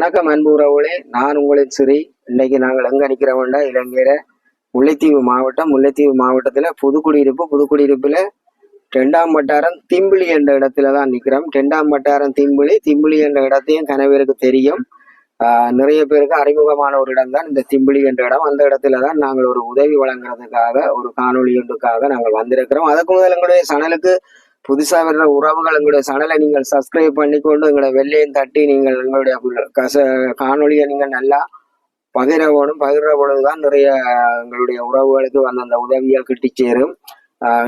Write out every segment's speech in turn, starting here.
வணக்கம் அன்பு உறவுகளே. நான் உங்களின் சிறி. இன்னைக்கு நாங்கள் எங்க நிக்கிறோம்னா இலங்கையில முல்லைத்தீவு மாவட்டம் முல்லைத்தீவு மாவட்டத்துல புதுக்குடியிருப்பு புதுக்குடியிருப்புல ரெண்டாம் வட்டாரம் திம்பிளி என்ற இடத்துல தான் நிற்கிறோம் ரெண்டாம் வட்டாரம் திம்பிளி திம்பிளி என்ற இடத்தையும் கனவேருக்கு தெரியும். நிறைய பேருக்கு அறிமுகமான ஒரு இடம் தான் இந்த திம்பிளி என்ற இடம். அந்த இடத்துல தான் நாங்கள் ஒரு உதவி வழங்குறதுக்காக ஒரு காணொளி ஒன்றுக்காக நாங்கள் வந்திருக்கிறோம். அதுக்கு முதல் எங்களுடைய சனலுக்கு புதுசாக வர்ற உறவுகள் எங்களுடைய சேனலை நீங்கள் சப்ஸ்கிரைப் பண்ணிக்கொண்டு எங்களுடைய வெள்ளையும் தட்டி நீங்கள் எங்களுடைய கச காணொளியை நீங்கள் நல்லா பகிர வேணும் பகிர்ற பொழுதுதான் நிறைய எங்களுடைய உறவுகளுக்கு வந்து அந்த உதவியை கிட்டி சேரும்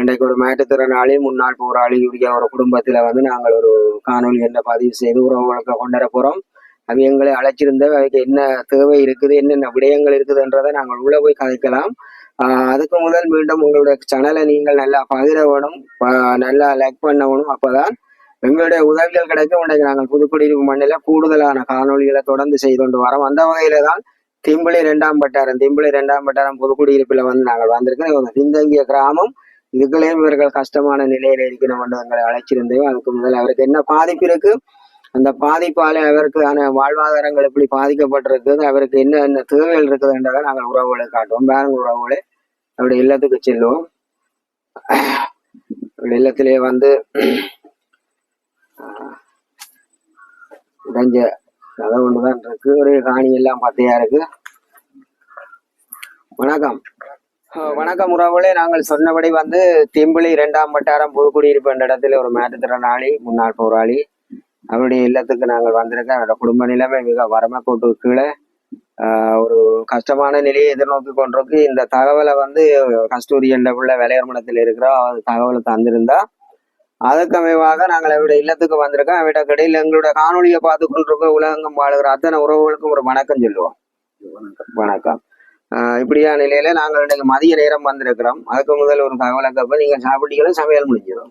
இன்றைக்கு ஒரு மாற்றுத்திறனாளி முன்னாள் போராளியுடைய ஒரு குடும்பத்தில் வந்து நாங்கள் ஒரு காணொளி என்ன பதிவு செய்து உறவுகளுக்கு கொண்டு போகிறோம் அது எங்களை அழைச்சிருந்த அதுக்கு என்ன தேவை இருக்குது என்னென்ன விடயங்கள் இருக்குதுன்றதை நாங்கள் உள்ளே போய் கதைக்கலாம். அதுக்கு முதல் மீண்டும் உங்களுடைய சேனலை நீங்கள் நல்லா பகிரவனும் நல்லா லைக் பண்ணவனும் அப்போதான் எங்களுடைய உதவிகள் கிடைக்கும். இன்றைக்கு நாங்கள் புதுக்குடியிருப்பு மண்ணில கூடுதலான காணொளிகளை தொடர்ந்து செய்து கொண்டு வரோம். அந்த வகையில தான் திம்பிளி ரெண்டாம் பட்டாரம் திம்பிளி ரெண்டாம் பட்டாரம் புதுக்குடியிருப்பில் வந்து நாங்கள் வந்திருக்கோம் பின்தங்கிய கிராமம். இதுக்குள்ளேயும் இவர்கள் கஷ்டமான நிலையில இருக்கணும் என்று எங்களை அழைச்சிருந்தோம் அதுக்கு முதல் அவருக்கு என்ன பாதிப்பு இருக்கு? அந்த பாதிப்பால அவருக்கான வாழ்வாதாரங்கள் எப்படி பாதிக்கப்பட்டிருக்குது அவருக்கு என்ன என்ன தேவைகள் இருக்குதுன்றதை நாங்கள் உறவுகளை காட்டுவோம். பேரங்க உறவுகளை அவருடைய இல்லத்துக்கு செல்லுவோம் அவருடைய இல்லத்திலே வந்து உடைஞ்ச கதை ஒண்ணுதான் இருக்கு. ஒரே காணி எல்லாம் பத்தையா இருக்கு. வணக்கம். வணக்கம் உறவுகளே. நாங்கள் சொன்னபடி வந்து திம்பிளி இரண்டாம் வட்டாரம் புதுக்குடியிருப்பு என்ற இடத்துல ஒரு மாற்றுத்திறனாளி முன்னாள் போராளி அவருடைய இல்லத்துக்கு நாங்கள் வந்திருக்கோம். அவரோட குடும்ப நிலைமை மிக வரமக்கோட்டு கீழே ஒரு கஷ்டமான நிலையை எதிர்நோக்கி கொண்டிருக்கு. இந்த தகவலை வந்து கஸ்தூரி என்ற பிள்ளை விளையார்மணத்தில் இருக்கிறோம் அவர் தகவலை தந்திருந்தா அதுக்கு அமைவாக நாங்கள் அவருடைய இல்லத்துக்கு வந்திருக்கோம். அவருடைய கடையில் எங்களுடைய காணொலியை பார்த்து கொண்டிருக்க உலகங்கம் வாழுகிற அத்தனை உறவுகளுக்கும் ஒரு வணக்கம் சொல்லுவோம். வணக்கம். ஆஹ் இப்படியா நிலையில நாங்கள் இன்னைக்கு மதிய நேரம் வந்திருக்கிறோம். அதுக்கு முதல் ஒரு தகவலை கேட்ப நீங்க சாப்பிட்டீங்களும் சமையல் முடிஞ்சிடும்.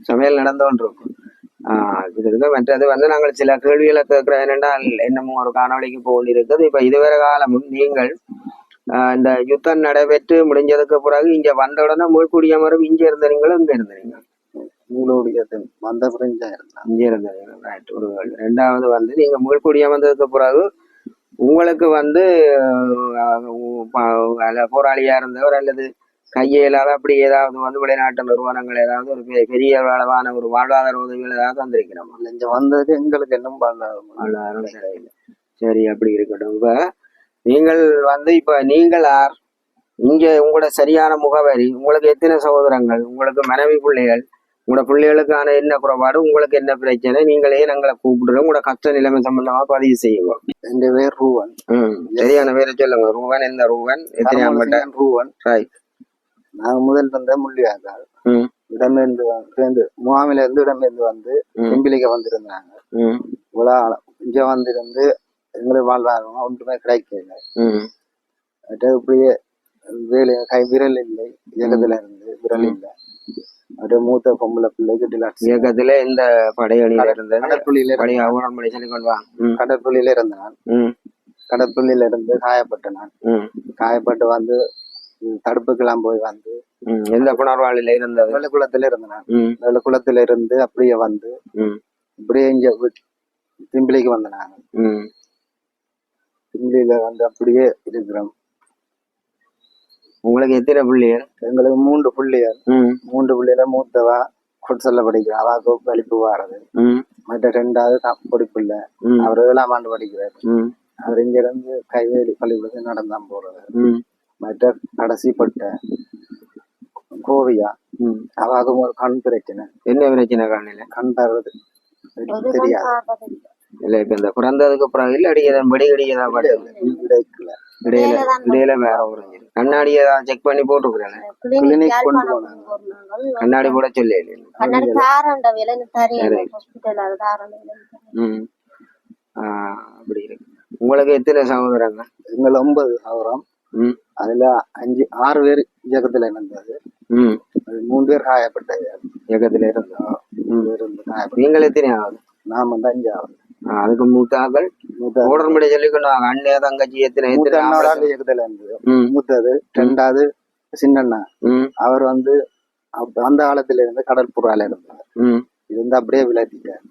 சமையல் நடந்து கொண்டிருக்கும். இதுக்கு மற்றது வந்து நாங்கள் சில கேள்விகளை கேட்கிறோம் என்னென்றால் என்னமோ ஒரு காணொளிக்கு போக வேண்டியிருக்குது இப்ப இதுவரை காலமும் நீங்கள் இந்த யுத்தம் நடைபெற்று முடிஞ்சதுக்கு பிறகு இங்க வந்த உடனே முழுக்குடியமரும் இங்க இருந்தீங்களும் இங்க இருந்தீங்க உங்களுடைய வந்த பிறந்த இங்க இருந்தீங்க ரைட் ஒரு. ரெண்டாவது வந்து நீங்க முழுக்குடியமர்ந்ததுக்கு பிறகு உங்களுக்கு வந்து ஆஹ் உ- ப- அல்ல போராளியா இருந்தவர் அல்லது கையிலாத அப்படி ஏதாவது வந்து வெளிநாட்டு நிறுவனங்கள் ஏதாவது ஒரு பெரிய அளவான ஒரு வாழ்வாதார உதவிகள் ஏதாவது வந்திருக்கிறோம் இங்க வந்தது எங்களுக்கு பண்ண வாழ்வாதாரம் சரியில்லை சரி அப்படி இருக்கட்டும். இப்ப நீங்கள் வந்து இப்ப நீங்கள் யார் இங்க உங்களோட சரியான முகவரி உங்களுக்கு எத்தனை சகோதரங்கள் உங்களுக்கு மனைவி பிள்ளைகள் உங்களோட பிள்ளைகளுக்கான என்ன குறைபாடு உங்களுக்கு என்ன பிரச்சனை நீங்களே எங்களை கூப்பிடுறோம் உங்களோட கஷ்ட நிலைமை சம்பந்தமா பதிவு செய்வோம் என் பேர் ரூவன். சரியான பேரை சொல்லுங்க. ரூவன் எந்த ரூவன்? எத்தனை ரூவன். ரைட் நான் முதல் இருந்த முள்ளியாக்கால் ம். இடம்பெயர்ந்து வந்து- சேர்ந்து முகாமில இருந்து இடம்பெயர்ந்து வந்து ம். செம்பிலிக்க வந்திருந்தாங்க. இவ்வளோ. இங்க வந்திருந்து எங்களுக்கு வாழ்வாதாரம் ஒன்றுமே கிடைக்கல. இப்படியே வேலை கை விரல் இல்லை. இயக்கத்துல இருந்து விரல் இல்லை. அப்படியே மூத்த பொம்பளை பிள்ளை கிட்ட இயக்கத்துல இந்த படையணியில இருந்தது கடற்புள்ளியில கடற்புள்ளியில இருந்தேன் கடற்புள்ளியில இருந்து காயப்பட்ட நான். ம். காயப்பட்டு வந்து தடுப்புக்கெல்லாம் போய் வந்து எந்த புனர்வாழ்வில் இருந்தது? வெள்ளக்குளத்துல இருந்தேன் வெள்ளக்குளத்துல இருந்து அப்படியே வந்து அப்படியே இங்க வி- திம்பிலிக்கு வந்தேன் நான். திம்பிலியில வந்து அப்படியே இருக்கிறோம். உங்களுக்கு எத்தனை பிள்ளைகள்? எங்களுக்கு மூன்று பிள்ளைகள். மூன்று பிள்ளையில மூத்தவா குட்சல்ல படிக்கிறா. அவாக்கு வலிப்பு வாரது. மற்ற ரெண்டாவது தான் பொடிப்பிள்ளை ம். அவர் ஏழாம் ஆண்டு படிக்கிறார். அவர் இங்க இருந்து கைவேலி பள்ளிக்கூடத்துக்கு நடந்தான் போறது. மற்ற கடைசி பட்ட கோவியா. ம். அவாக்கும் ஒரு கண் பிரச்சனை என்ன பிரச்சனை காலையில? கண் தர்றது தெரியாது. இல்ல இப்ப இந்த பிறந்ததுக்கு பிறகு இல்ல அடிக்கதான் படி அடிக்கதான் படு கிடைக்கல இடையில இடையில வேற ஒரு கண்ணாடி ஏதாவது செக் பண்ணி போட்டுக்கிறேன் கிளினிக் கொண்டு போனாங்க. கண்ணாடி போட சொல்லி கண்ணாடி தாரண்ட விலை தரையில ஹாஸ்பிட்டல் அது தாரண்ட விலை ம். ஆஹ் அப்படி இருக்கு. உங்களுக்கு எத்தனை சகோதரங்க? எங்கள் ஒன்பது சவரம் ம். அதுல அஞ்சு ஆறு பேர் இயக்கத்துல இருந்தது. ம். அது மூணு பேர் காயப்பட்டது. இயக்கத்துல இருந்தோம் மூணு பேர் இருந்து காயப்பட்டது. நீங்கள் எத்தனை ஆகுது நான் வந்து அஞ்சாவது ஆஹ் அதுக்கு மூத்தாக்கள்? மூத்த உடன்படி சொல்லிக்கணும் அண்ணே தங்கச்சி எத்தனை மூத்த ஆம்பளை? இயக்கத்துல இருந்தது. மூத்தது ரெண்டாவது சின்னண்ணா. அவர் வந்து அந்த காலத்துல இருந்து கடற்புறால இருந்தார். இருந்து அப்படியே விளையாட்டிட்டார்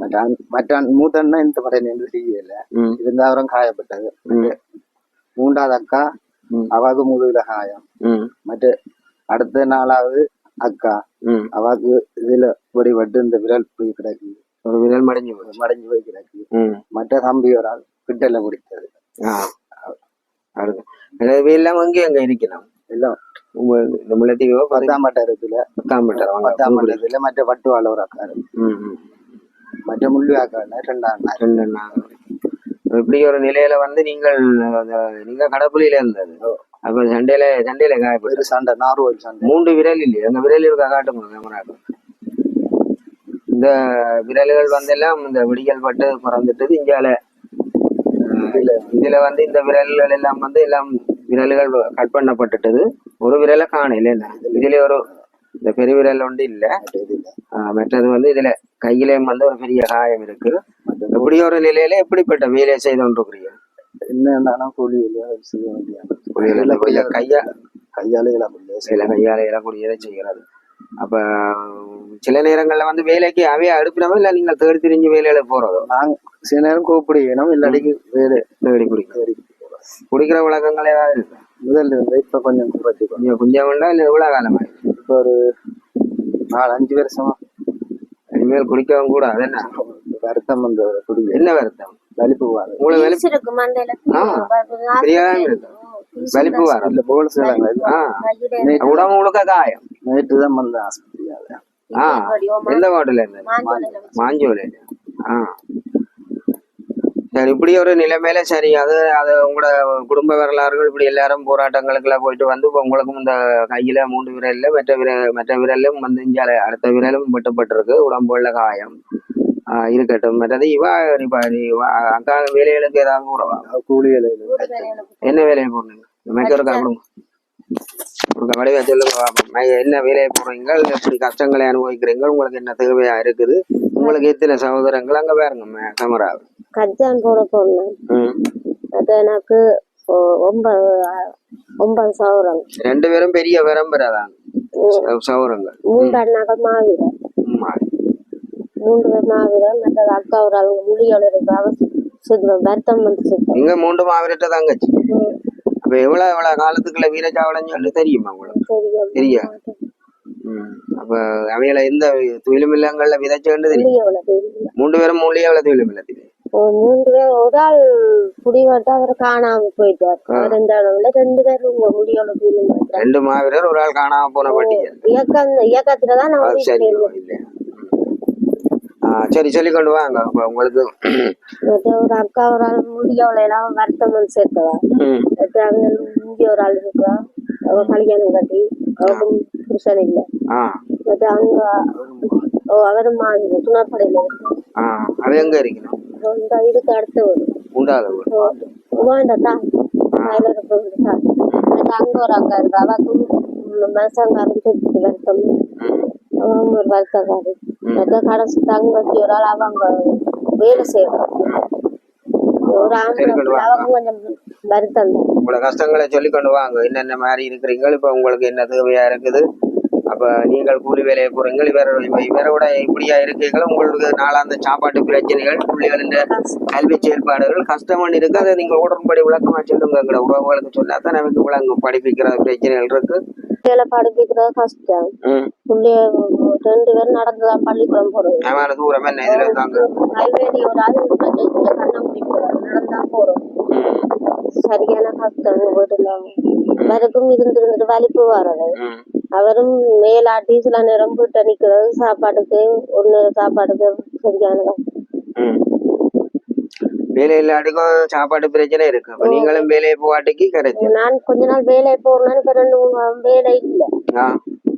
மற்றான் மற்றான் மூத்த அண்ணன் இந்த படம் நின்று செய்யல. இருந்தா அவரும் காயப்பட்டது. மூன்றாவது அக்கா காயம் ம் மற்ற அடுத்த நாளாவது அக்கா ம் அவாக்கு இதுல வடிபட்டு இந்த விரல் போய் கிடக்கு ஒரு விரல் மடிஞ்சு போச்சு மடங்கி போய் கிடக்கு மற்ற தம்பி ஒரு ஆள் கிட்டல குடித்தது எல்லாம் அங்கே அங்கே இருக்கணும் எல்லாம் பத்து பத்தாம் பட்டத்துல பத்தாம் வாங்க பத்தாம் பட்டத்துல மற்ற வட்டுவாள ஒரு அக்கா இருக்கு. ம் ம் மற்ற முள்ளு அக்கா இல்ல, ரெண்டாம் அண்ணா ரெண்டு நாள் இப்படி ஒரு நிலையில வந்து நீங்கள் நீங்க கடப்புலியில இருந்தது. அப்ப சண்டையில சண்டையில காயப்பட்டு சண்டை நார்வல் சண்டை. மூன்று விரல் இல்லையா. அந்த விரல் இருக்கா? காட்டுங்க கேமராக்கு இந்த விரல்கள் வந்தெல்லாம் இந்த விடிகள் பட்டு பிறந்துட்டது இங்கால இதுல இதுல வந்து இந்த விரல்கள் எல்லாம் வந்து எல்லாம் விரல்கள் கட் பண்ணப்பட்டுட்டது. ஒரு விரலை காணல இதுல ஒரு இந்த பெருவிரல் ஒன்று இல்ல. மற்றது வந்து இதுல கையிலேயும் வந்து ஒரு பெரிய காயம் இருக்கு. இப்படி ஒரு நிலையில எப்படிப்பட்ட வேலையை செய்து கொண்டிருக்கிறீங்க? என்னன்னா கூலி வேலையா செய்ய வேண்டிய. கையா கையால இல்லாம சில கையால எழக்கூடியதை செய்கிறது அப்ப சில நேரங்கள்ல வந்து வேலைக்கு அவைய அடுப்பினவோ இல்ல நீங்கள் தேடி திரிஞ்சு வேலையில போறதோ? நாங்க சில நேரம் கூப்பிடுவோம் இல்லாட்டிக்கு வேலை தேடி குடிக்க. குடிக்கிற உலகங்கள் ஏதாவது இருக்கு? முதல்ல இருந்து இப்ப கொஞ்சம் குறைச்சி கொஞ்சம் குஞ்சம் உண்டா இல்ல எவ்வளவு காலமா? இப்ப ஒரு நாலு அஞ்சு வருஷமா. இனிமேல் குடிக்கவும் கூட அது என்ன? வருத்தம் அந்த குடி என்ன வருத்தம்? வலிப்பு வாரு உங்களுக்கு வலி பீஸ் இருக்கு மண்டையில ஆ, தெரியாம இருக்கு வலிப்பு வரும். இல்ல போல செய்யலாங்க ஆ. உடம்பு முழுக்க காயம். நேற்று தான் வந்த ஆஸ்பத்திரியால. ஆ. எந்த ஹோட்டல்ல இருந்து? மாஞ்சோல ஆ. சரி இப்படி ஒரு நிலைமையில சரி அது அது உங்களோட குடும்ப வரலாறுகள் இப்படி எல்லாரும் போராட்டங்களுக்கெல்லாம் போயிட்டு வந்து இப்ப உங்களுக்கும் இந்த கையில மூன்று விரல்ல மற்ற விர மற்ற விரலும் வந்து அடுத்த விரலும் வெட்டப்பட்டிருக்கு. உடம்புள்ள காயம். இருக்கட்டும். மற்றது இவா இப்ப அக்கா வேலைகளுக்கு ஏதாவது கூடவா கூலி என்ன வேலையை போடுறீங்க? மெக்கர் காப்பிடுங்க ஒரு வடிவா சொல்லுங்க என்ன வேலையை போடுறீங்க? எப்படி கஷ்டங்களை அனுபவிக்கிறீங்க? உங்களுக்கு என்ன தேவையா இருக்குது? உங்களுக்கு எத்தனை சகோதரங்கள்? அங்க பாருங்க கேமரா கஜான் போட போனேன் அது எனக்கு ஒன்பது ஒன்பது சவரம் ரெண்டு பேரும் பெரிய விரம்புறதான் சௌரங்கள் மூன்று அண்ணாக மாவீரர் மூன்று மாவீரர் மற்றது அக்கா ஒரு அவங்க முடியோட சுத்தம் வருத்தம் வந்து சுத்தம். இங்க மூன்று மாவட்ட தங்கச்சி. அப்ப எவ்வளவு எவ்வளவு காலத்துக்குள்ள வீரச்சாவளம் சொல்லி தெரியுமா உங்களுக்கு? தெரியா. அப்ப அவையில எந்த துயிலும் இல்லங்கள்ல விதைச்சேன்னு தெரியும்? மூன்று பேரும் மூலியே எவ்வளவு துயிலும் இல்லை தெரியும்? மூன்று பேர் ஒரு ஆள் குடிவட்டு அவர் காணாம போயிட்டார். இந்த அளவுல? ரெண்டு பேர் உங்க முடியோட ரெண்டு மாவீரர் ஒரு ஆள் காணாம போன பட்டியல் இயக்கம் இயக்கத்துலதான் ஓடிட்டு சரி இருந்தேன். இல்லையா ஆ சரி சொல்லி கொண்டு வாங்க. உங்களுக்கு ஒரு அக்கா ஒரு ஆள் முடியோட எல்லாம் வருத்தம் சேர்த்தவா இங்கே ஒரு ஆள் இருக்கா அவ கல்யாணம் கட்டி அவருக்கும் புருஷன் இல்ல. மற்ற அவங்க ஓ அவரும் மாதிரி துணப்படையில அவ எங்க இருக்கணும் இதுக்கு அடுத்த ஒரு உண்டாத வேண்டாம் அங்க ஒரு அக்கா இருக்கு அவக்கும் சேர்த்து வருத்தம் அவங்க ஒரு வருத்தக்காரி கடைசி தங்கச்சி ஒரு ஆள் அவங்க வேலை செய்யணும் ஒரு ஆம்பளை அவங்க கொஞ்சம் வருத்தம். தான் உங்களோட கஷ்டங்களை சொல்லி கொண்டு வாங்க என்னென்ன மாதிரி இருக்கிறீங்க இப்ப உங்களுக்கு என்ன தேவையா இருக்குது? அப்ப நீங்கள் கூலி வேலையை போறீங்க இவர் இவரோட இப்படியா இருக்கீங்களோ உங்களுக்கு நாளாந்த சாப்பாட்டு பிரச்சனைகள் பிள்ளைகளின் கல்வி செயல்பாடுகள் கஷ்டமான இருக்கு. அதை நீங்க உடன்படி விளக்கமா சொல்லுங்க. எங்களோட உறவுகளுக்கு சொல்லாதான் நமக்கு விளங்கும். படிப்பிக்கிற பிரச்சனைகள் இருக்கு. வேலை படிப்பிக்கிறது கஷ்டம். பிள்ளைய ரெண்டு பேரும் நடந்துதான் பள்ளிக்கூடம் போறோம் தூரம் என்ன இதுல இருந்தாங்க? கல்வேரி ஒரு ஆள் கண்ணாமூடி போறோம் நடந்தான் போறோம். சரியான கஷ்டம் வீட்டுல. வரைக்கும் இருந்து இருந்துட்டு வலிப்பு வர்றது. அவரும் மேலாட்டி சில நேரம் வீட்டை நிக்கிறது சாப்பாட்டுக்கு ஒரு நேரம் சாப்பாட்டுக்கு சரியான கஷ்டம். வேலை இல்லாட்டிக்கும் சாப்பாடு பிரச்சனை இருக்கு. அப்ப நீங்களும் வேலையை போவாட்டிக்கு கிடைச்சு நான் கொஞ்ச நாள் வேலை போறேன்னு இப்ப ரெண்டு மூணு வேலை இல்லை.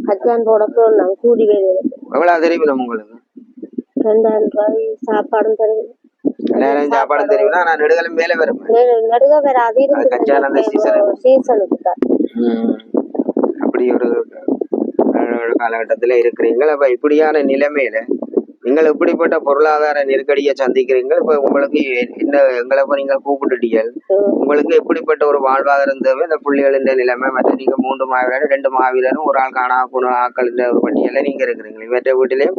கச்சான் போட போறேன் கூலி வேலையில எவ்வளவு தெரியும் உங்களுக்கு? ரெண்டாயிரம் ரூபாய் சாப்பாடும் தெரியும் நேரம் சாப்பாடு தெரியும்னா நான் நெடுகளும் வேலை வரும் நடுக வேற அது அது கச்சான் அந்த இருந்து சீசனுக்கு தான். அப்படி ஒரு காலகட்டத்துல இருக்கிறீங்க அப்ப இப்படியான நிலைமையில நீங்கள் இப்படிப்பட்ட பொருளாதார நெருக்கடியை சந்திக்கிறீங்க. இப்போ உங்களுக்கு என்ன எங்களை இப்ப நீங்கள் கூப்பிட்டுட்டீர்கள் உங்களுக்கு எப்படிப்பட்ட ஒரு வாழ்வாதாரம் தேவை? இந்த புள்ளிகளின் நிலைமை மற்ற நீங்க மூன்று மாவீரர் ரெண்டு மாவீரரும் ஒரு ஆள் காணா போன ஆக்களின் ஒரு பட்டியலில் நீங்க இருக்கிறீங்க. இவற்றை வீட்டிலையும்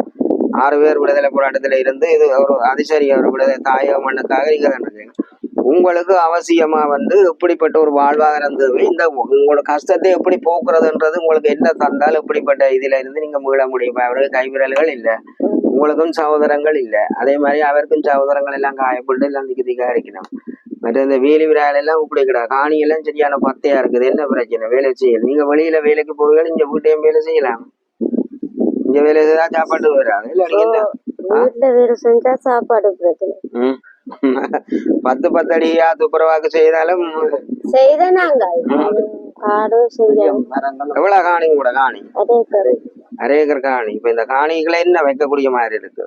ஆறு பேர் விடுதலை போராட்டத்தில் இருந்து இது ஒரு அதிசரி ஒரு விடுதலை தாயக மண்ணுக்காக நீங்க தான் இருக்கீங்க. உங்களுக்கு அவசியமா வந்து இப்படிப்பட்ட ஒரு வாழ்வாதாரம் தேவை? இந்த உங்களோட கஷ்டத்தை எப்படி போக்குறதுன்றது உங்களுக்கு என்ன தந்தால் இப்படிப்பட்ட இதுல இருந்து நீங்க மீள முடியும்? அவருக்கு கைவிரல்கள் இல்ல. உங்களுக்கும் சகோதரங்கள் இல்ல. அதே மாதிரி அவருக்கும் சகோதரங்கள் எல்லாம் காயப்பட்டு எல்லாம் திக்கு திக்கா இருக்கணும் மற்ற இந்த வேலி விழால எல்லாம் இப்படி கிடையாது காணி எல்லாம் சரியான பத்தையா இருக்குது. என்ன பிரச்சனை? வேலை செய்யல நீங்க வெளியில வேலைக்கு போவீங்க இங்க வீட்டையும் வேலை செய்யலாம். இங்க வேலை செய்தா சாப்பாட்டு வராது. இல்ல வீட்டுல வேலை செஞ்சா சாப்பாடு பிரச்சனை. ம். பத்து பத்தடியா துப்புரவாக்கு செய்தாலும் செய்த நாங்க காடு செய்ய மரங்கள் எவ்வளவு காணி கூட காணி? அதே கரு அரை ஏக்கர் காணி. இப்ப இந்த காணிகளை என்ன வைக்கக்கூடிய மாதிரி இருக்கு?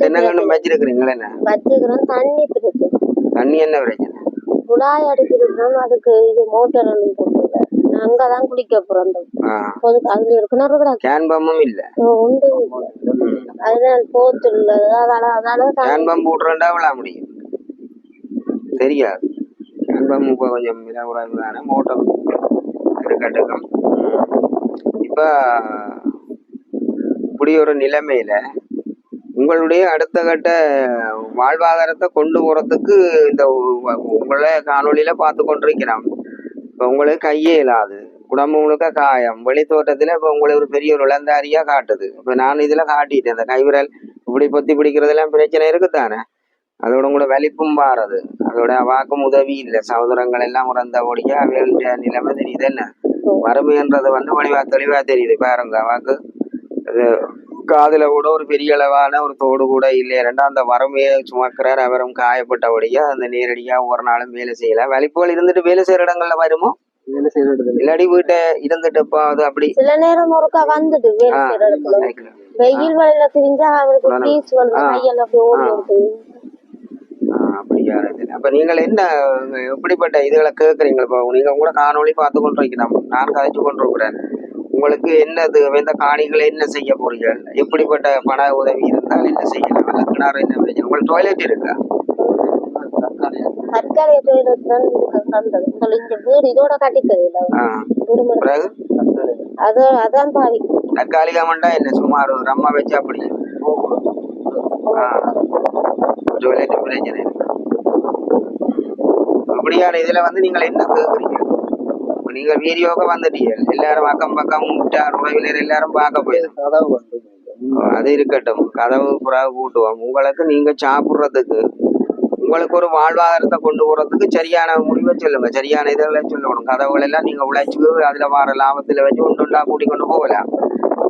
தென்னங்கன்னு வச்சிருக்கிறீங்களா என்ன? வச்சுக்கிறோம் தண்ணி பிரச்சனை தண்ணி என்ன பிரச்சனை? குழாய் அடிக்கிறோம். அதுக்கு இது மோட்டர் அங்கதான் குளிக்க போறோம். அதுல இருக்கணும் கிடக்கு கேன் பம்பும் இல்ல? உண்டு அதனால போத்து உள்ளது அதால அதால கேன் பம்பு விட்றேன்டா விழா முடியும். தெரியாது. கேன் இப்போ கொஞ்சம் விலை தானே மோட்டர் இருக்கட்டும் இப்போ இப்படி ஒரு நிலைமையில உங்களுடைய அடுத்த கட்ட வாழ்வாதாரத்தை கொண்டு போகிறதுக்கு இந்த உங்களை காணொளியில பார்த்து கொண்டிருக்கிறோம். இப்போ உங்களுக்கு கையே இல்லாது உடம்பு முழுக்க காயம் வெளி தோட்டத்தில் இப்போ உங்களை ஒரு பெரிய ஒரு இளந்தாரியா காட்டுது. இப்போ நான் இதில் காட்டிட்டேன் இந்த கைவிரல் இப்படி பொத்தி பிடிக்கிறதெல்லாம் பிரச்சனை இருக்குதானே? அதோட கூட வலிப்பும் பாருது. அதோட அவாக்கும் உதவி இல்லை. சகோதரங்கள் எல்லாம் உறந்தபடியா அவைகளுடைய நிலைமை தெரியுது என்ன? வறுமைன்றது வந்து வடிவா தெளிவா தெரியுது. பாருங்க அவாக்கு அது காதுல கூட ஒரு பெரிய அளவான ஒரு தோடு கூட இல்லை ரெண்டா அந்த வறுமையை சுமக்கிறார். அவரும் காயப்பட்டபடியா அந்த நேரடியா ஒரு நாளும் வேலை செய்யலாம் வலிப்புகள் இருந்துட்டு வேலை செய்யற இடங்கள்ல வருமோ? இல்லாடி வீட்டை இருந்துட்டு இப்போ அது அப்படி. சில நேரம் ஒருக்கா வந்துட்டு. வெயில் வழியில தெரிஞ்சா அவருக்கு ஆ. பீஸ் வந்து ஆ. கையெல்லாம் அப்படி ஓடி ஆ. இருக்கு ஆ, அப்படியா இது. அப்ப நீங்கள் என்ன எப்படிப்பட்ட இதுகளை கேட்குறீங்க இப்போ நீங்க கூட காணொளி பார்த்து கொண்டு இருக்கிறோம் நான் கதைச்சு கொண்டு இருக்கிறேன். உங்களுக்கு என்னது இந்த காணிகளை என்ன செய்ய போறீர்கள் எப்படிப்பட்ட பண உதவி இருந்தால் என்ன செய்யலாம்? அல்ல கிணறு என்ன பிரச்சனை உங்களுக்கு டாய்லெட் இருக்கா? தற்காலிக தொழிலுக்கு தான் தந்தது. இங்க வீடு இதோட கட்டி தெரியல ஆ. வீடு மட்டும். பிறகு? அது அதான் பாவி தற்காலிகமாண்டா என்ன? சுமார் ஒரு அம்மா வச்சு அப்படி டாய்லெட் பிரச்சனை இருக்கு அப்படியான இதுல வந்து நீங்கள் என்ன கேட்குறீங்க இப்போ நீங்கள் வீடியோக்கு வந்துட்டீங்க. எல்லாரும் அக்கம் பக்கம் விட்டார் உறவினர் எல்லாரும் பார்க்க போயிடும் கதவு வந்து அது இருக்கட்டும். கதவு புறா கூட்டுவோம் உங்களுக்கு நீங்க சாப்பிடுறதுக்கு உங்களுக்கு ஒரு வாழ்வாதாரத்தை கொண்டு போறதுக்கு சரியான முடிவை சொல்லுங்க. சரியான இதெல்லாம் சொல்லணும். கதவுகள் எல்லாம் நீங்க உழைச்சி அதுல வர லாபத்தில் வச்சு ஒன்று ஒன்றா கூட்டி கொண்டு போகலாம்.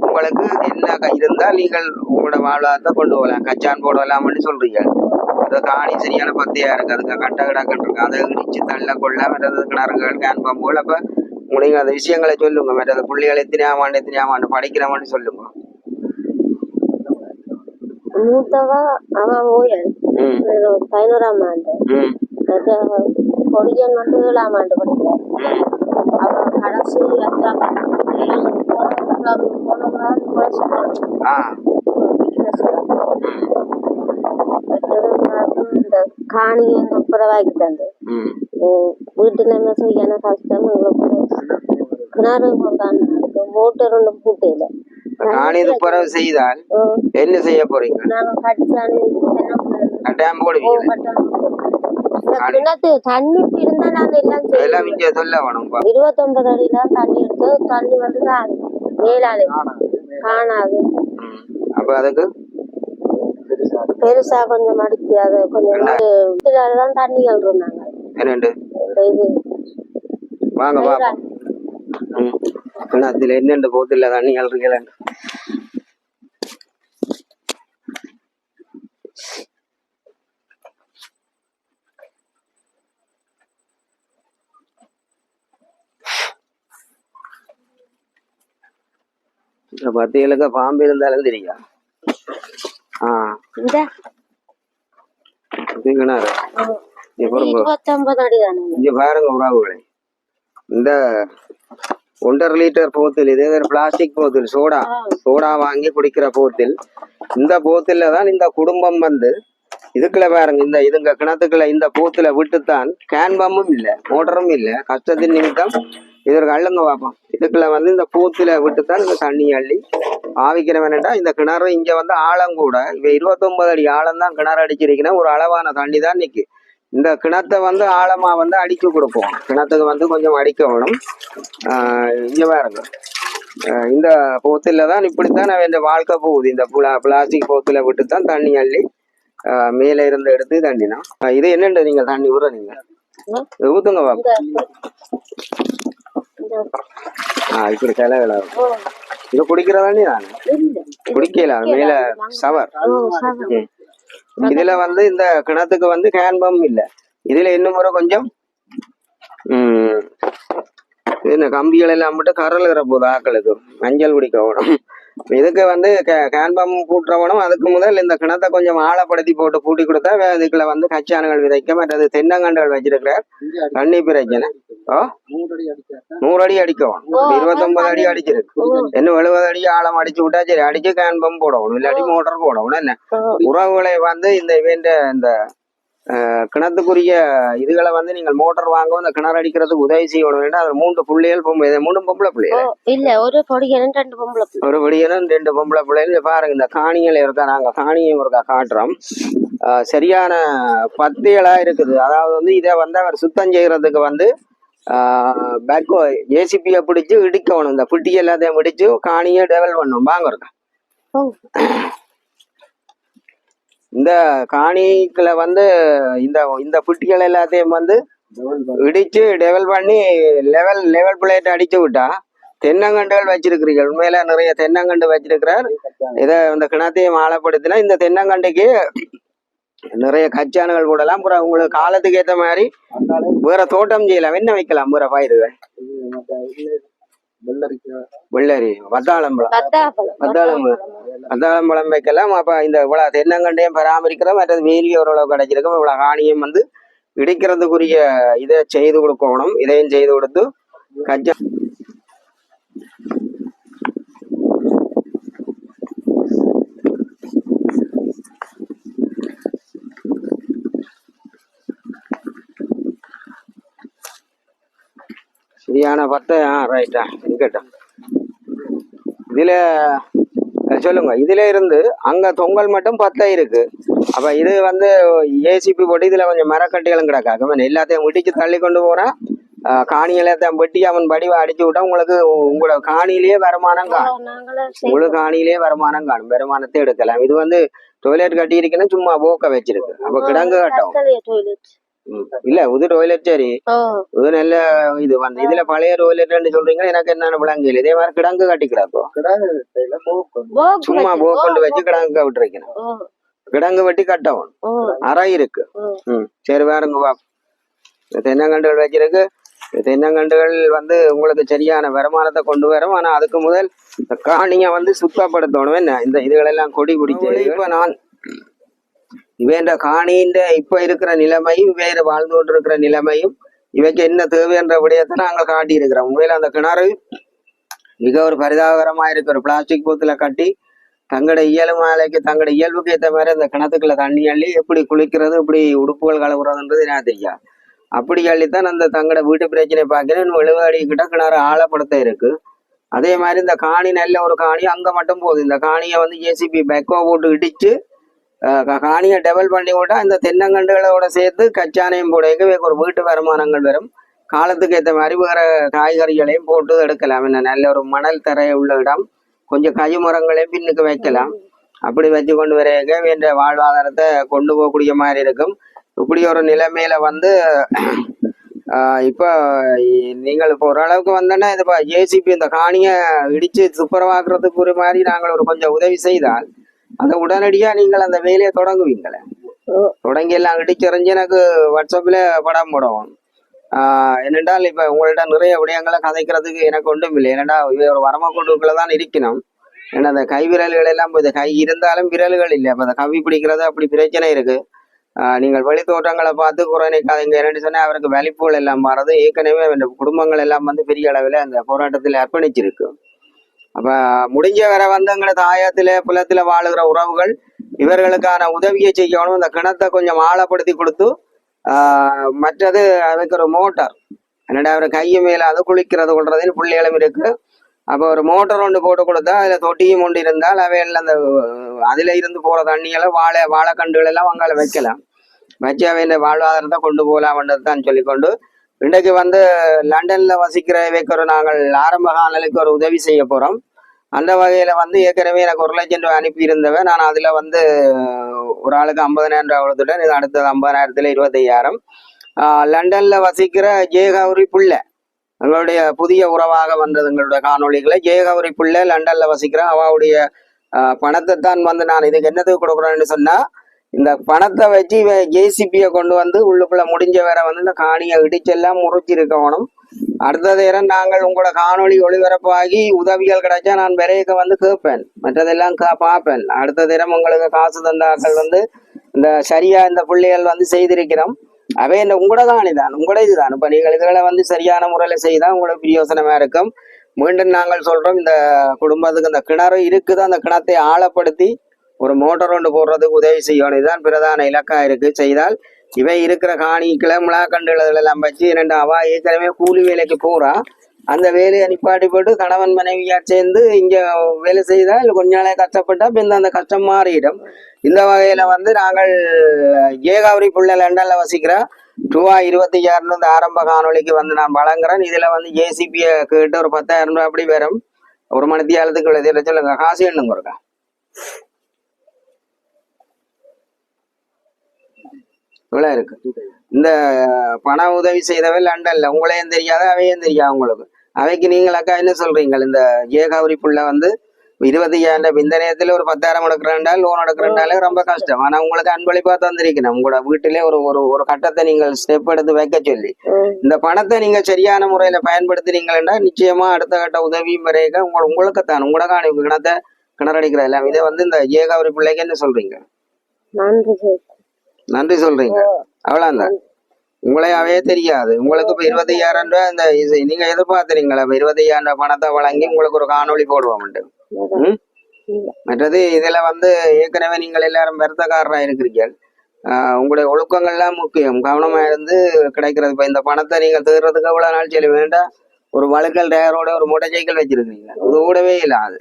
உங்களுக்கு என்ன இருந்தால் நீங்கள் உங்களோட வாழ்வாதாரத்தை கொண்டு போகலாம். கச்சான் போடலாம்னு சொல்றீங்க. அது காணி சரியான பத்தியா இருக்கு. அதுக்கு கட்ட கிடக்கட்டு இருக்கு. அதை இடிச்சு தள்ள கொள்ள மற்றது கிணறுகள் கேன் பம்புகள் அப்ப உங்களுக்கு அந்த விஷயங்களை சொல்லுங்க. மற்றது பிள்ளைகள் எத்தனையாம் ஆண்டு எத்தனையாம் ஆண்டு படிக்கிறவன்னு சொல்லுங்க மூத்தவா அவன் ம். பதினோராம் ஆண்டு. கொடியன் வந்து ஏழாம் ஆண்டு படிக்கிறார். அவன் கடைசி ஆண்டு? போன போன இந்த காணியை துப்புரவாக்கி தந்து. வீட்டுல என்ன சரியான கஷ்டம் எங்களுக்கு கிணறு போட்டான் மோட்டர் ஒன்றும் பூட்டையில. காணி துப்புரவு செய்தால் என்ன செய்ய போறீங்க? நாங்க கடிச்சானு கட்டாயம் போடுவீங்க கிணத்து தண்ணி இருந்தா நாங்க எல்லாம் அதெல்லாம் செய்வோம் இங்க சொல்ல வேணும். இருபத்தொன்பது அடியில தண்ணி எடுத்து தண்ணி வந்து காணு. மேலாளு. காணாது. அப்ப அதுக்கு? பெருசா கொஞ்சம் அடிச்சு அது கொஞ்சம் இதுலதான் தண்ணிகள் இருந்தாங்க. என்னண்டு? இது. வாங்க ம். ஆனா அதுல என்னண்டு போதில்ல தண்ணி அல்றீங்களா இந்த பத்திகளுக்கு பாம்பு இருந்தாலும் தெரியும். இந்த கிணறு பாருங்க. இருபத்தொன்பது அடி தானே? இங்க பாருங்க உறவுகளே. இந்த ஒன்றரை லிட்டர் போத்தில் இதே பிளாஸ்டிக் போத்தில் சோடா சோடா வாங்கி குடிக்கிற போத்தில் இந்த போத்தில்ல தான் இந்த குடும்பம் வந்து இதுக்குள்ள பாருங்க இந்த இதுங்க கிணத்துக்குள்ள இந்த போத்துல விட்டுத்தான் கேன் பம்பும் இல்ல மோட்டரும் இல்ல கஷ்டத்தின் நிமித்தம் இதற்கு அள்ளுங்க பார்ப்போம் இதுக்குள்ள வந்து இந்த பூத்துல விட்டு தான் இந்த தண்ணி அள்ளி ஆவிக்கிறவன்டா இந்த கிணறு இங்க வந்து ஆழம் கூட. இவ இருபத்தொன்பது அடி ஆழம் தான் கிணறு அடிச்சிருக்கணும் ஒரு அளவான தண்ணி தான் நிக்கு இந்த கிணத்தை வந்து ஆழமா வந்து அடிச்சு கொடுப்போம். கிணத்துக்கு வந்து கொஞ்சம் அடிக்க வேணும். இங்க பாருங்க. இந்த போத்துல தான் இப்படித்தான் இந்த வாழ்க்கை போகுது. இந்த பிளா பிளாஸ்டிக் போத்துல விட்டு தான் தண்ணி அள்ளி மேல இருந்து எடுத்து தண்ணினா இது என்னண்டு நீங்க தண்ணி விடுற நீங்க? ஊத்துங்க ஆஹ் இப்படி ஓ இது குடிக்கிற தண்ணி நான் குடிக்கல மேல சவர். இதுல வந்து இந்த கிணத்துக்கு வந்து கேன் பம்ப் இல்ல. இதுல இன்னும் முறை கொஞ்சம் இந்த கம்பிகள் எல்லாம் மட்டும் கரலுகிற போது ஆக்களுக்கு. மஞ்சள் குடிக்க வேணும் இதுக்கு வந்து கேன் பம்ப் கூட்டுறவனும் அதுக்கு முதல் இந்த கிணத்தை கொஞ்சம் ஆழப்படுத்தி போட்டு பூட்டி கொடுத்தா இதுக்குள்ள வந்து கச்சானுகள் விதைக்க மற்றது தென்னங்கண்டுகள் வச்சிருக்கிறார். தண்ணி பிரச்சனை. ஓ? நூறு அடி அடிக்கணும் இருபத்தொன்பது அடி அடிச்சிருக்கு. இன்னும் எழுபது அடி ஆழம் அடிச்சு விட்டா சரி அடிச்சு கேன் பம்ப் போடணும். இல்லாட்டி மோட்டர் போடணும். என்ன? உறவுகளை வந்து இந்த இவன்ற இந்த கிணத்துக்குரிய இதுகளை வந்து நீங்கள் மோட்டார் வாங்க இந்த கிணறு அடிக்கிறதுக்கு உதவி செய்யணும் வேண்டாம். அது மூன்று பிள்ளைகள் பொம்பளை மூணு பொம்பளை பிள்ளைகள். இல்ல ஒரு பொடியனும் ரெண்டு பொம்பளை. ஒரு படியனும் ரெண்டு பொம்பளை பிள்ளைகள். பாருங்க இந்த காணிகள் இருக்கா நாங்க காணியம் இருக்கா காட்டுறோம். சரியான பத்தியலா இருக்குது. அதாவது வந்து இதை வந்து அவர் சுத்தம் செய்யறதுக்கு வந்து பேக்கோ ஏசிபியை பிடிச்சு இடிக்கணும். இந்த புட்டி எல்லாத்தையும் இடிச்சு காணியை டெவல் பண்ணணும். வாங்க இருக்கா இந்த காணிக்கில் வந்து இந்த இந்த புட்டிகள் எல்லாத்தையும் வந்து இடிச்சு டெவல் பண்ணி லெவல் லெவல் பிளேட் அடிச்சு விட்டா தென்னங்கண்டுகள் வச்சிருக்கிறீர்கள். உண்மையில நிறைய தென்னங்கண்டு வச்சிருக்கிறார். இதை இந்த கிணத்தையும் ஆழப்படுத்தினா இந்த தென்னங்கண்டுக்கு நிறைய கச்சானுகள் போடலாம். அப்புறம் உங்களுக்கு காலத்துக்கு ஏற்ற மாதிரி வேற தோட்டம் செய்யலாம். என்ன வைக்கலாம்? வேற பயிர்கள். வெள்ளரி வத்தாளம்பழம் பத்தாப்பழம் பத்தாளம் பத்தாளம்பழம் வைக்கலாம் அப்ப இந்த இவ்வளவு தென்னங்கண்டையும் பராமரிக்கிறோம் மற்றது வேலி ஓரளவு கிடைச்சிருக்கும். இவ்வளவு காணியும் வந்து இடிக்கிறதுக்குரிய இதை செய்து கொடுக்கணும். இதையும் செய்து கொடுத்து கச்சா சரியான பத்த ஆ ரைட்டா இருக்கட்டும் இதுல சொல்லுங்க. இதுல இருந்து அங்க தொங்கல் மட்டும் பத்த இருக்கு. அப்ப இது வந்து ஏசிபி போட்டு இதுல கொஞ்சம் மரக்கட்டிகளும் கிடக்கா. கம்மன் எல்லாத்தையும் வெட்டிச்சு தள்ளி கொண்டு அஹ், காணி எல்லாத்தையும் வெட்டி அவன் வடிவ அடிச்சு விட்டா உங்களுக்கு உங்களோட காணியிலேயே வருமானம் காணும். உங்களுக்கு காணியிலேயே வருமானம் காணும். வருமானத்தை எடுக்கலாம். இது வந்து டொய்லெட் கட்டி இருக்குன்னா சும்மா போக்க வச்சிருக்கு. அப்ப கிடங்கு கட்டும். இல்ல இது டொய்லெட் சரி. இது நல்ல இது வந்து இதுல பழைய டொய்லெட்னு சொல்றீங்க எனக்கு என்னன்னு விளங்கல இதே மாதிரி கிடங்கு கட்டி கிடக்கும் சும்மா போக்கொண்டு ஓ, வச்சு கிடங்கு விட்டுருக்கணும் கிடங்கு வெட்டி கட்டவும். அறை இருக்கு. ம். சரி பாருங்க வா இந்த தென்னங்கண்டுகள் வச்சிருக்கு இந்த தென்னங்கண்டுகள் வந்து உங்களுக்கு சரியான வருமானத்தை கொண்டு வரும். ஆனா அதுக்கு முதல் காணியை வந்து சுத்தப்படுத்தணும். என்ன? இந்த இதுகளெல்லாம் கொடி பிடிச்சி. இப்ப நான் இவேண்ட காணின்ற இப்ப இருக்கிற நிலைமையும் வேறு வாழ்ந்து கொண்டிருக்கிற நிலைமையும் இவைக்கு என்ன தேவைன்ற விடயத்தை நாங்கள் காட்டி இருக்கிறோம் உண்மையில அந்த கிணறு மிக ஒரு பரிதாபகரமா இருக்கு ஒரு பிளாஸ்டிக் பூத்துல கட்டி தங்களோட இயல்பு மாலைக்கு தங்களோட இயல்புக்கு ஏற்ற மாதிரி அந்த கிணத்துக்குள்ள தண்ணி அள்ளி எப்படி குளிக்கிறது இப்படி உடுப்புகள் கலவுறதுன்றது எனக்கு தெரியாது. அப்படி அள்ளித்தான் அந்த தங்களோட வீட்டு பிரச்சனை பார்க்கிறேன். இன்னும் எழுபது கிட்ட கிணறு ஆழப்படுத்த இருக்கு. அதே மாதிரி இந்த காணி நல்ல ஒரு காணி அங்க மட்டும் போகுது இந்த காணியை வந்து ஜேசிபி பெக்கோ போட்டு இடிச்சு காணியை டெவல் பண்ணி விட்டா இந்த தென்னங்கண்டுகளோட சேர்த்து கச்சானையும் போட ஒரு வீட்டு வருமானங்கள் வரும் காலத்துக்கு ஏற்ற மாதிரி வேற காய்கறிகளையும் போட்டு எடுக்கலாம் என்ன நல்ல ஒரு மணல் தரையை உள்ள இடம் கொஞ்சம் கை மரங்களையும் பின்னுக்கு வைக்கலாம் அப்படி வச்சு கொண்டு வரைய வேண்டிய வாழ்வாதாரத்தை கொண்டு போகக்கூடிய மாதிரி இருக்கும் இப்படி ஒரு நிலைமையில வந்து இப்போ நீங்கள் இப்போ ஓரளவுக்கு வந்தோன்னா இது ஜேசிபி இந்த காணியை இடித்து துப்புரவாக்குறதுக்கு ஒரு மாதிரி நாங்கள் ஒரு கொஞ்சம் உதவி செய்தால் அதை உடனடியாக நீங்கள் அந்த வேலையை தொடங்குவீங்களே. தொடங்கி எல்லாம் இடிச்செறிஞ்சு எனக்கு வாட்ஸ்அப்பில் படம் போடவும் ஆஹ் என்னென்றால் இப்போ உங்கள்ட்ட நிறைய விடயங்களை கதைக்கிறதுக்கு எனக்கு ஒன்றும் இல்லை. ஏன்னா ஒரு வரம கொண்டுக்குள்ள தான் இருக்கணும். ஏன்னா அந்த கை விரல்கள் எல்லாம் இந்த கை இருந்தாலும் விரல்கள் இல்லை. அப்போ அந்த கவி பிடிக்கிறது அப்படி பிரச்சனை இருக்கு. ஆஹ் நீங்கள் வெளி தோட்டங்களை பார்த்து குறை நிற்காதீங்க என்னன்னு சொன்னா அவருக்கு வலிப்புகள் எல்லாம் மாறது. ஏற்கனவே அந்த குடும்பங்கள் எல்லாம் வந்து பெரிய அளவில் அந்த போராட்டத்தில் அர்ப்பணிச்சிருக்கு. அப்ப முடிஞ்ச வரை வந்து எங்களை தாயத்துல புலத்துல வாழுகிற உறவுகள் இவர்களுக்கான உதவியை செய்யணும். இந்த கிணத்தை கொஞ்சம் ஆழப்படுத்தி கொடுத்து மற்றது அதுக்கு ஒரு மோட்டார். என்னடா அவர் கையை மேல அது குளிக்கிறது கொள்றதுன்னு பிள்ளைகளும் இருக்கு அப்போ ஒரு மோட்டர் ஒன்று போட்டு கொடுத்தா அதுல தொட்டியும் ஒன்று இருந்தால் அவையில் அந்த அஹ், அதுல இருந்து போற தண்ணியெல்லாம் வாழை வாழைக்கண்டுகள் எல்லாம் அங்கால வைக்கலாம். வச்சு அவையின் வாழ்வாதாரத்தை கொண்டு போகலாம்ன்றது தான் சொல்லிக்கொண்டு இன்றைக்கு வந்து லண்டன்ல வசிக்கிற வைக்கிற நாங்கள் ஆரம்ப காலனுக்கு ஒரு உதவி செய்ய போறோம். அந்த வகையில வந்து ஏற்கனவே எனக்கு ஒரு லட்சம் ரூபாய் அனுப்பியிருந்தவன் நான் அதுல வந்து ஒரு ஆளுக்கு ஐம்பதனாயிரம் ரூபாய் கொடுத்துட்டேன் இது அடுத்தது ஐம்பதனாயிரத்துல இருபத்தையாயிரம். லண்டனில் லண்டன்ல வசிக்கிற ஜெயகௌரி பிள்ளை எங்களுடைய புதிய உறவாக வந்தது எங்களுடைய காணொளிகளை. ஜெயகௌரி புள்ள லண்டன்ல வசிக்கிற அவளுடைய பணத்தை தான் வந்து நான் இதுக்கு என்னத்துக்கு கொடுக்குறேன்னு சொன்னா இந்த பணத்தை வச்சு ஜேசிபியை கொண்டு வந்து உள்ளுக்குள்ள முடிஞ்ச வரை வந்து இந்த காணியை இடிச்செல்லாம் முறிச்சிருக்கணும் அடுத்த நேரம் நாங்கள் உங்களோட காணொளி ஒளிபரப்பாகி உதவிகள் கிடைச்சா நான் விரைக்க வந்து கேட்பேன். மற்றதெல்லாம் கா- பார்ப்பேன். அடுத்த நேரம் உங்களுக்கு காசு தந்தாக்கள் வந்து இந்த சரியா இந்த பிள்ளைகள் வந்து செய்திருக்கிறோம். அவை இந்த உங்களோட காணி தான். உங்களோட இதுதான் இப்ப நீங்கள் இதுகளை வந்து சரியான முறையில செய்தா உங்களுக்கு பிரயோசனமா இருக்கும். மீண்டும் நாங்கள் சொல்றோம் இந்த குடும்பத்துக்கு இந்த கிணறு இருக்குது? அந்த கிணத்தை ஆழப்படுத்தி ஒரு மோட்டர் ஒன்று போடுறதுக்கு உதவி செய்யணும் இதுதான் பிரதான இலக்கா இருக்கு. செய்தால் இவை இருக்கிற காணிக்களை முளாக்கண்டுகள் எல்லாம் வச்சு ரெண்டு அவா ஏற்கனவே கூலி வேலைக்கு போறா. அந்த வேலையை நிப்பாட்டி போட்டு கணவன் மனைவியாக சேர்ந்து இங்க வேலை செய்தால் கொஞ்ச நாளே கஷ்டப்பட்டா பின் அந்த கஷ்டம் மாறிடும் இந்த வகையில வந்து நாங்கள் ஏகாவரி புள்ள லண்டன்ல வசிக்கிற ரூபா இருபத்தி ஆறுல இருந்து ஆரம்ப காணொளிக்கு வந்து நான் வழங்குறேன். இதுல வந்து ஏசிபிய கேட்டு ஒரு பத்தாயிரம் ரூபாய் அப்படி வரும். ஒரு மணி நேரத்துக்கு சொல்லுங்க. காசு என்னங்க இருக்கா இவ்வளோ இருக்கு. இந்த பண உதவி செய்தவை லண்டன்ல. உங்களையும் தெரியாது அவையும் தெரியாது உங்களுக்கு. அவைக்கு நீங்கள் அக்கா என்ன சொல்றீங்க இந்த ஏகாவரி புள்ள வந்து இருபத்தையாயிரம் இந்த நேரத்துல ஒரு பத்தாயிரம் எடுக்கிறேன்டா லோன் எடுக்கிறேன்டாலே ரொம்ப கஷ்டம். ஆனா உங்களுக்கு அன்பளிப்பா தந்திருக்கணும். உங்களோட வீட்டிலே ஒரு ஒரு ஒரு கட்டத்தை நீங்கள் ஸ்டெப் எடுத்து வைக்க சொல்லி. இந்த பணத்தை நீங்க சரியான முறையில பயன்படுத்துறீங்கன்னா நிச்சயமா அடுத்த கட்ட உதவியும் வரைக்க உங்க உங்களுக்கு தான் உங்களோட கிணத்தை கிணறடிக்கிற எல்லாம் இதை வந்து இந்த ஏகாவரி பிள்ளைக்கு என்ன சொல்றீங்க? நன்றி சார் நன்றி சொல்றீங்க. அவ்வளவுதான். உங்களையாவே தெரியாது. உங்களுக்கு இப்ப இருபத்தையாயிரம் ரூபாய் இந்த இது நீங்க எதிர்பார்த்துறீங்களா இப்ப இருபத்தையாயிரம் ரூபாய் பணத்தை வழங்கி உங்களுக்கு ஒரு காணொளி போடுவோம் ம்? மற்றது இதுல வந்து ஏற்கனவே நீங்கள் எல்லாரும் வருத்தக்காரரா இருக்கிறீர்கள். ஆஹ் உங்களுடைய ஒழுக்கங்கள்லாம் முக்கியம். கவனமா இருந்து கிடைக்கிறது. இப்ப இந்த பணத்தை நீங்க தேடுறதுக்கு எவ்வளவு நாள் சொல்லி வேண்டாம் ஒரு வழுக்கல் டயரோட ஒரு மோட்டார் சைக்கிள் வச்சிருக்கீங்க. இது கூடவே இல்லை அது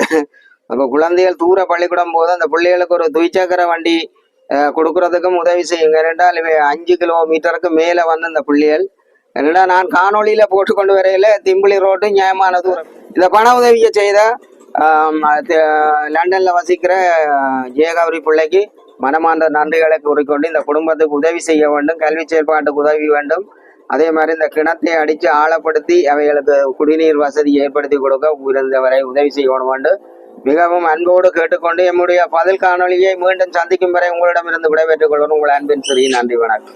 அப்ப குழந்தைகள் தூர பள்ளிக்கூடம் போது அந்த பிள்ளைகளுக்கு ஒரு துவிச்சக்கர வண்டி கொடுக்கறதுக்கும் உதவி செய்யுங்க ரெண்டால் அஞ்சு கிலோமீட்டருக்கு மேலே வந்து இந்த பிள்ளைகள். என்னடா நான் காணொளியில போட்டு கொண்டு வரையில திம்பிளி ரோட்டு நியாயமான தூரம். இந்த பண உதவியை செய்த லண்டனில் லண்டன்ல வசிக்கிற ஜெயகௌரி பிள்ளைக்கு மனமார்ந்த நன்றிகளை கூறிக்கொண்டு இந்த குடும்பத்துக்கு உதவி செய்ய வேண்டும் கல்வி செயல்பாட்டுக்கு உதவி வேண்டும். அதே மாதிரி இந்த கிணத்தை அடித்து ஆழப்படுத்தி அவைகளுக்கு குடிநீர் வசதி ஏற்படுத்தி கொடுக்க இருந்தவரை உதவி செய்யணும் வேண்டும் மிகவும் அன்போடு கேட்டுக்கொண்டு எம்முடைய பதில் காணொலியை மீண்டும் சந்திக்கும் வரை உங்களிடமிருந்து விடைபெற்றுக் கொள்வோம். உங்கள் அன்பின் சிறிய நன்றி வணக்கம்.